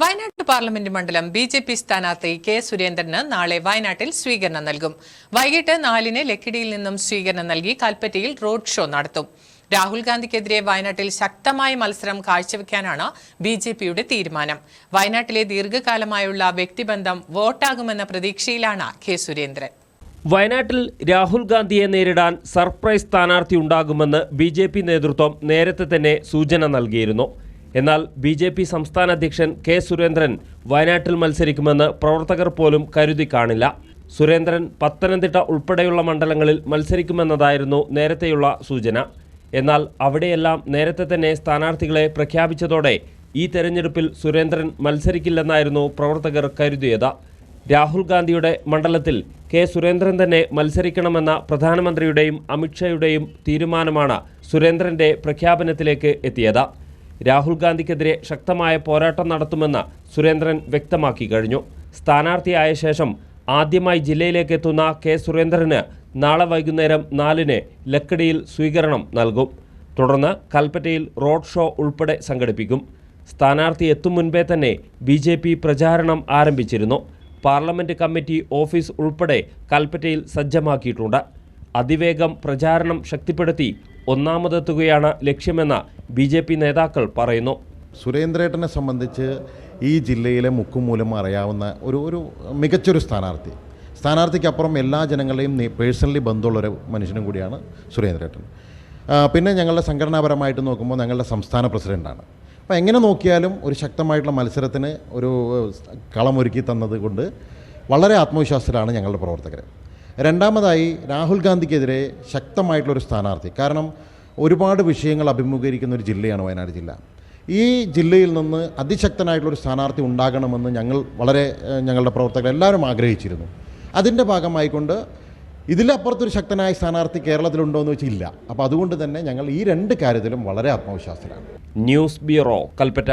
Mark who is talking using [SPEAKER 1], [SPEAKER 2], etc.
[SPEAKER 1] Wayanad parliament മണ്ഡലം B J P സ്ഥാനാർത്ഥി K സുരേന്ദ്രന് നാളെ വയനാട്ടിൽ സ്വീകരണം നൽകും. വൈകിട്ട് നാലിന് ലക്കിടിയിൽ നിന്നും സ്വീകരണം നൽകി കൽപ്പറ്റയിൽ റോഡ് ഷോ നടത്തും. രാഹുൽ ഗാന്ധിക്കെതിരെ വയനാട്ടിൽ ശക്തമായ മത്സരം കാഴ്ചവെക്കാനാണ് ബി ജെ പിയുടെ തീരുമാനം. വയനാട്ടിലെ ദീർഘകാലമായുള്ള വ്യക്തിബന്ധം വോട്ടാകുമെന്ന പ്രതീക്ഷയിലാണ് കെ സുരേന്ദ്രൻ.
[SPEAKER 2] വയനാട്ടിൽ രാഹുൽ ഗാന്ധിയെ നേരിടാൻ സർപ്രൈസ് സ്ഥാനാർത്ഥി ഉണ്ടാകുമെന്ന് ബി നേതൃത്വം നേരത്തെ തന്നെ സൂചന നൽകിയിരുന്നു. എന്നാൽ ബി ജെ പി സംസ്ഥാന അധ്യക്ഷൻ കെ സുരേന്ദ്രൻ വയനാട്ടിൽ മത്സരിക്കുമെന്ന് പ്രവർത്തകർ പോലും കരുതി കാണില്ല. സുരേന്ദ്രൻ പത്തനംതിട്ട ഉൾപ്പെടെയുള്ള മണ്ഡലങ്ങളിൽ മത്സരിക്കുമെന്നതായിരുന്നു നേരത്തെയുള്ള സൂചന. എന്നാൽ അവിടെയെല്ലാം നേരത്തെ തന്നെ സ്ഥാനാർത്ഥികളെ പ്രഖ്യാപിച്ചതോടെ ഈ തെരഞ്ഞെടുപ്പിൽ സുരേന്ദ്രൻ മത്സരിക്കില്ലെന്നായിരുന്നു പ്രവർത്തകർ കരുതിയത്. രാഹുൽ ഗാന്ധിയുടെ മണ്ഡലത്തിൽ കെ സുരേന്ദ്രൻ തന്നെ മത്സരിക്കണമെന്ന പ്രധാനമന്ത്രിയുടെയും അമിത്ഷായുടെയും തീരുമാനമാണ് സുരേന്ദ്രന്റെ പ്രഖ്യാപനത്തിലേക്ക് എത്തിയത്. രാഹുൽ ഗാന്ധിക്കെതിരെ ശക്തമായ പോരാട്ടം നടത്തുമെന്ന് സുരേന്ദ്രൻ വ്യക്തമാക്കി കഴിഞ്ഞു. സ്ഥാനാർത്ഥിയായ ശേഷം ആദ്യമായി ജില്ലയിലേക്ക് എത്തുന്ന കെ സുരേന്ദ്രന് നാളെ വൈകുന്നേരം നാലിന് ലക്കടിയിൽ സ്വീകരണം നൽകും. തുടർന്ന് കൽപ്പറ്റയിൽ റോഡ് ഷോ ഉൾപ്പെടെ സംഘടിപ്പിക്കും. സ്ഥാനാർത്ഥി എത്തും മുൻപേ തന്നെ ബി ജെ പി പ്രചാരണം ആരംഭിച്ചിരുന്നു. പാർലമെന്റ് കമ്മിറ്റി ഓഫീസ് ഉൾപ്പെടെ കൽപ്പറ്റയിൽ സജ്ജമാക്കിയിട്ടുണ്ട്. അതിവേഗം പ്രചാരണം ശക്തിപ്പെടുത്തി ഒന്നാമതെത്തുകയാണ് ലക്ഷ്യമെന്ന് ബി ജെ പി നേതാക്കൾ പറയുന്നു.
[SPEAKER 3] സുരേന്ദ്രേട്ടനെ സംബന്ധിച്ച് ഈ ജില്ലയിലെ മുക്കുമൂലം അറിയാവുന്ന ഒരു ഒരു മികച്ചൊരു സ്ഥാനാർത്ഥി. സ്ഥാനാർത്ഥിക്കപ്പുറം എല്ലാ ജനങ്ങളെയും പേഴ്സണലി ബന്ധമുള്ളൊരു മനുഷ്യനും കൂടിയാണ് സുരേന്ദ്രേട്ടൻ. പിന്നെ ഞങ്ങളുടെ സംഘടനാപരമായിട്ട് നോക്കുമ്പോൾ ഞങ്ങളുടെ സംസ്ഥാന പ്രസിഡന്റാണ് അപ്പോൾ എങ്ങനെ നോക്കിയാലും ഒരു ശക്തമായിട്ടുള്ള മത്സരത്തിന് ഒരു കളമൊരുക്കി തന്നത് കൊണ്ട് വളരെ ആത്മവിശ്വാസത്തിലാണ് ഞങ്ങളുടെ പ്രവർത്തകർ രണ്ടാമതായി രാഹുൽ ഗാന്ധിക്കെതിരെ ശക്തമായിട്ടുള്ളൊരു സ്ഥാനാർത്ഥി. കാരണം ഒരുപാട് വിഷയങ്ങൾ അഭിമുഖീകരിക്കുന്ന ഒരു ജില്ലയാണ് വയനാട് ജില്ല. ഈ ജില്ലയിൽ നിന്ന് അതിശക്തനായിട്ടുള്ളൊരു സ്ഥാനാർത്ഥി ഉണ്ടാകണമെന്ന് ഞങ്ങൾ വളരെ ഞങ്ങളുടെ പ്രവർത്തകർ എല്ലാവരും ആഗ്രഹിച്ചിരുന്നു. അതിന്റെ ഭാഗമായിക്കൊണ്ട് ഇതിലപ്പുറത്തൊരു ശക്തനായ സ്ഥാനാർത്ഥി കേരളത്തിലുണ്ടോ എന്ന് വെച്ചില്ല അപ്പോൾ അതുകൊണ്ട് തന്നെ ഞങ്ങൾ ഈ രണ്ട് കാര്യത്തിലും വളരെ ആത്മവിശ്വാസത്തിലാണ്.
[SPEAKER 2] News bureau Kalpetta.